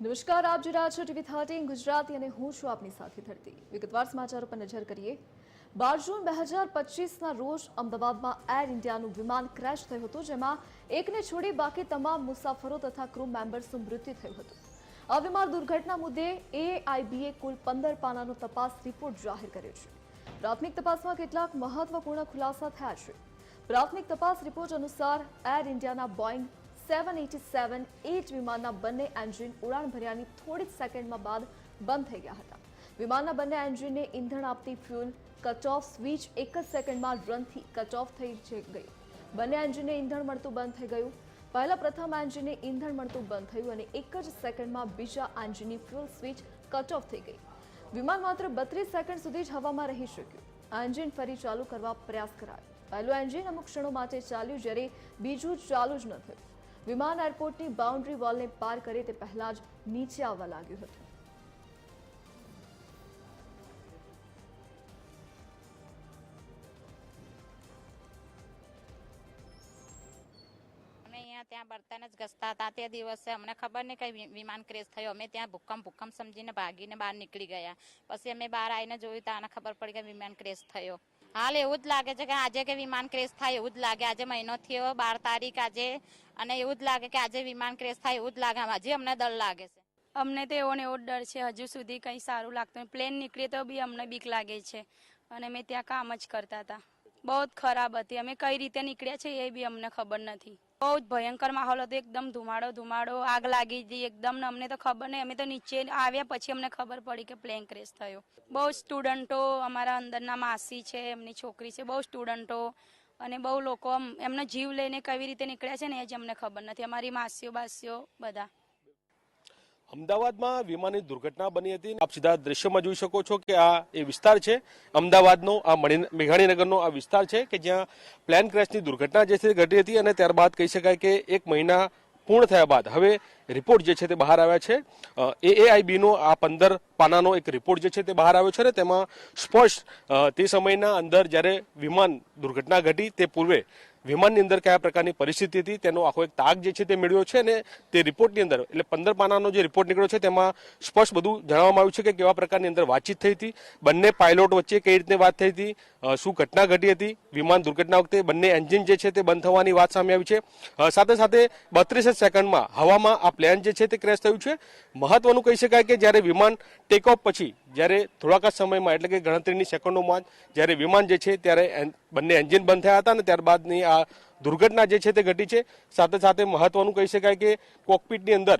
નમસ્કાર, આપ જોઈ રહ્યા ટીવી થર્ટીન ગુજરાતી અને હું છું આપની સાથે ધરતી. વિગતવાર સમાચારો પર નજર કરીએ. બાર જૂન બે હજાર પચીસના રોજ અમદાવાદમાં એર ઇન્ડિયાનું વિમાન ક્રેશ થયું હતું, જેમાં એકને છોડી બાકી તમામ મુસાફરો તથા ક્રૂ મેમ્બર્સનું મૃત્યુ થયું હતું. આ વિમાન દુર્ઘટના મુદ્દે એઆઈબીએ કુલ પંદર પાનાનો તપાસ રિપોર્ટ જાહેર કર્યો છે. પ્રાથમિક તપાસમાં કેટલાક મહત્વપૂર્ણ ખુલાસા થયા છે. પ્રાથમિક તપાસ રિપોર્ટ અનુસાર એર ઇન્ડિયાના Boeing seven eighty seven eight વિમાનના બંને એન્જિન ઉડાણ ભર્યાની થોડી જ સેકન્ડમાં બાદ બંધ થઈ ગયા હતા. વિમાનના બંને એન્જિનને ઇંધણ આપતી ફ્યુલ કટ ઓફ સ્વિચ એક જ સેકન્ડમાં રનથી કટ ઓફ થઈ ગયું. બંને એન્જિનને ઇંધણ મળતું બંધ થઈ ગયું. પહેલા પ્રથમ એન્જિનને ઇંધણ મળતું બંધ થયું અને એક જ સેકન્ડમાં બીજા એન્જિનની ફ્યુલ સ્વિચ કટ ઓફ થઈ ગઈ. વિમાન માત્ર બત્રીસ સેકન્ડ સુધી જ હવામાં રહી શક્યું. એન્જિન ફરી ચાલુ કરવા પ્રયાસ કરાયો. પહેલું એન્જિન અમુક ક્ષણો માટે ચાલ્યું, જ્યારે બીજું ચાલુ જ ન થયું. વિમાન એરપોર્ટની બાઉન્ડ્રી વોલને પાર કરે તે પહેલા જ નીચે આવવા લાગ્યું હતું. અહીંયા ત્યાં બર્તન જ ઘસતા હતા. તે દિવસે અમને ખબર નહીં કઈ વિમાન ક્રેશ થયો. અમે ત્યાં ભૂકંપ ભૂકંપ સમજીને ભાગીને બહાર નીકળી ગયા. પછી અમે બહાર આવીને જોયું તો આને ખબર પડી કે વિમાન ક્રેશ થયો. હાલ એવું જ લાગે છે કે આજે કે વિમાન ક્રેશ થાય એવું જ લાગે. આજે મહિનો થયો, બાર તારીખ આજે. અને એવું જ લાગે કે આજે વિમાન ક્રેશ થાય એવું જ લાગે. હજી અમને ડર લાગે છે. અમને તો એવો ને એવો ડર છે. હજુ સુધી કંઈ સારું લાગતું પ્લેન નીકળીએ તો બી અમને બીક લાગે છે. અને અમે ત્યાં કામ જ કરતા હતા. બહુ ખરાબ હતી. અમે કઈ રીતે નીકળ્યા છે એ બી અમને ખબર નથી. બહુ જ ભયંકર માહોલ હતો. એકદમ ધુમાડો ધુમાડો, આગ લાગી હતી. એકદમ અમને તો ખબર નહીં. અમે તો નીચે આવ્યા પછી અમને ખબર પડી કે પ્લેન ક્રેશ થયો. બહુ સ્ટુડન્ટો અમારા અંદરના માસી છે, એમની છોકરી છે, બહુ સ્ટુડન્ટો અને બહુ લોકો એમનો જીવ લઈને કેવી રીતે નીકળ્યા છે ને એ જ અમને ખબર નથી. અમારી માસીઓ, બાસીઓ બધા. અમદાવાદમાં વિમાનની દુર્ઘટના બની હતી. આપ સીધા દ્રશ્યમાં જોઈ શકો છો કે આ એ વિસ્તાર છે. અમદાવાદનો, આ મેઘાણીનગરનો આ વિસ્તાર છે કે જ્યાં પ્લેન ક્રેશની દુર્ઘટના જે છે ઘટી હતી અને ત્યારબાદ કહી શકાય કે એક મહિના પૂર્ણ થયા બાદ હવે રિપોર્ટ જે છે તે બહાર આવ્યા છે. એએઆઈબીનો આ પંદર પાનાનો એક રિપોર્ટ જે છે તે બહાર આવ્યો છે ને તેમાં સ્પષ્ટ તે સમયના અંદર જ્યારે વિમાન દુર્ઘટના ઘટી તે પૂર્વે વિમાનની અંદર કયા પ્રકારની પરિસ્થિતિ હતી, તેનો આખો એક તાગ જે છે તે મેળવ્યો છે અને તે રિપોર્ટની અંદર, એટલે પંદર પાનાનો જે રિપોર્ટ નીકળ્યો છે તેમાં સ્પષ્ટ બધું જણાવવામાં આવ્યું છે કે કેવા પ્રકારની અંદર વાતચીત થઈ હતી, બંને પાયલોટ વચ્ચે કઈ રીતે વાત થઈ હતી શું ઘટના ઘટી હતી, વિમાન દુર્ઘટના વખતે બંને એન્જિન જે છે તે બંધ થવાની વાત સામે આવી છે. સાથે સાથે બત્રીસ સેકન્ડમાં હવામાં આ પ્લેન જે છે તે ક્રેશ થયું છે. મહત્વનું કહી શકાય કે જ્યારે વિમાન ટેક ઓફ પછી, જ્યારે થોડાક સમયમાં, એટલે કે ગણતરીની સેકન્ડોમાં જ્યારે વિમાન જે છે ત્યારે બંને એન્જિન બંધ થયા હતા અને ત્યારબાદની આ દુર્ઘટના જે છે તે ઘટી છે. સાથે સાથે મહત્વનું કહી શકાય કે કોકપીટની અંદર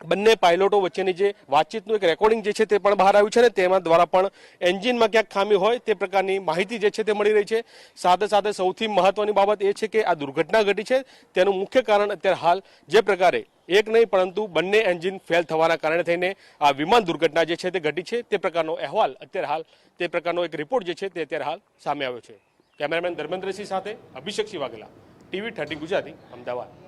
બંને પાયલોટો વચ્ચેની જે વાતચીતનું એક રેકોર્ડિંગ જે છે તે પણ બહાર આવ્યું છે ને તેમાં દ્વારા પણ એન્જિનમાં ક્યાંક ખામી હોય તે પ્રકારની માહિતી જે છે તે મળી રહી છે. સાથે સાથે સૌથી મહત્વની બાબત એ છે કે આ દુર્ઘટના ઘટી છે. તેનું મુખ્ય કારણ અત્યારે હાલ જે પ્રકારે એક નહીં, પરંતુ બંને એન્જિન ફેલ થવાના કારણે થઈને આ વિમાન દુર્ઘટના જે છે તે ઘટી છે, તે પ્રકારનો અહેવાલ અત્યારે હાલ, તે પ્રકારનો એક રિપોર્ટ જે છે તે અત્યારે હાલ સામે આવ્યો છે. કેમેરામેન ધર્મેન્દ્રસિંહ સાથે અભિષેકસિંહ વાઘેલા ટીવી થર્ટી ગુજરાતી, અમદાવાદ.